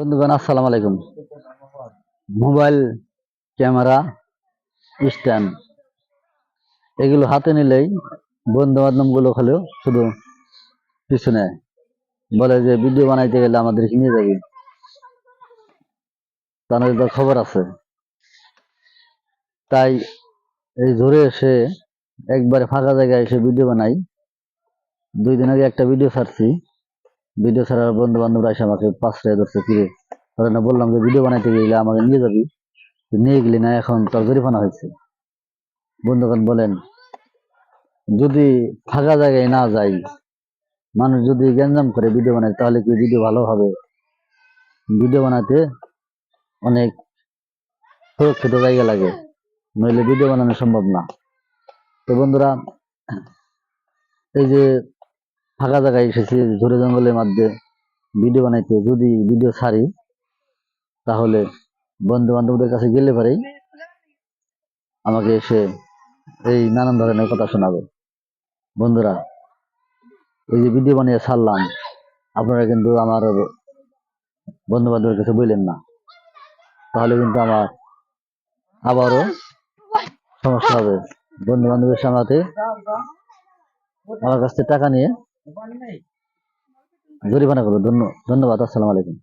বন্ধুগণ, আসসালামু আলাইকুম। Mobile camera stand. এগুলো হাতে নিলেই বন্ধু বান্ধবগুলো হলেও শুধু পিছনে বলে যে, ভিডিও বানাইতে গেলে আমাদের নিয়ে যাবি। তাদের তো খবর আছে। তাই এই ধরে এসে একবারে ফাঁকা জায়গায় এসে ভিডিও বানাই। দুই দিন আগে একটা ভিডিও ছাড়ছি। ভিডিও ছাড়ার বন্ধু বান্ধবরা এসে আমাকে পাঁচটায় ধরছে ফিরে না বললাম যে ভিডিও বানাইতে গেলে আমাকে নিয়ে যাবি? নিয়ে গেলি না, এখন তোর জরিমানা হয়েছে। বন্ধুগণ বলেন, যদি ফাঁকা জায়গায় না যাই, মানুষ যদি গ্যাঞ্জাম করে ভিডিও বানায়, তাহলে কি ভিডিও ভালো হবে? ভিডিও বানাতে অনেক সুরক্ষিত জায়গা লাগে, নইলে ভিডিও বানানো সম্ভব না। তো বন্ধুরা, এই যে ফাঁকা জায়গায় এসেছি, ঝোড়ে জঙ্গলের মধ্যে ভিডিও বানাইতে। যদি ভিডিও ছাড়ি, তাহলে বন্ধু বান্ধবদের কাছে গেলে পরেই আমাকে এসে এই নানান ধরনের কথা শোনাবে। বন্ধুরা, এই যে ভিডিও বানিয়ে ছাড়লাম, আপনারা কিন্তু আমার বন্ধু বান্ধবের কাছে বললেন না। তাহলে কিন্তু আমার আবারও সমস্যা হবে। বন্ধু বান্ধবের সামলাতে আমার কাছ থেকে টাকা নিয়ে জরিমানা করব। ধন্য- ধন্যবাদ আসসালামু আলাইকুম।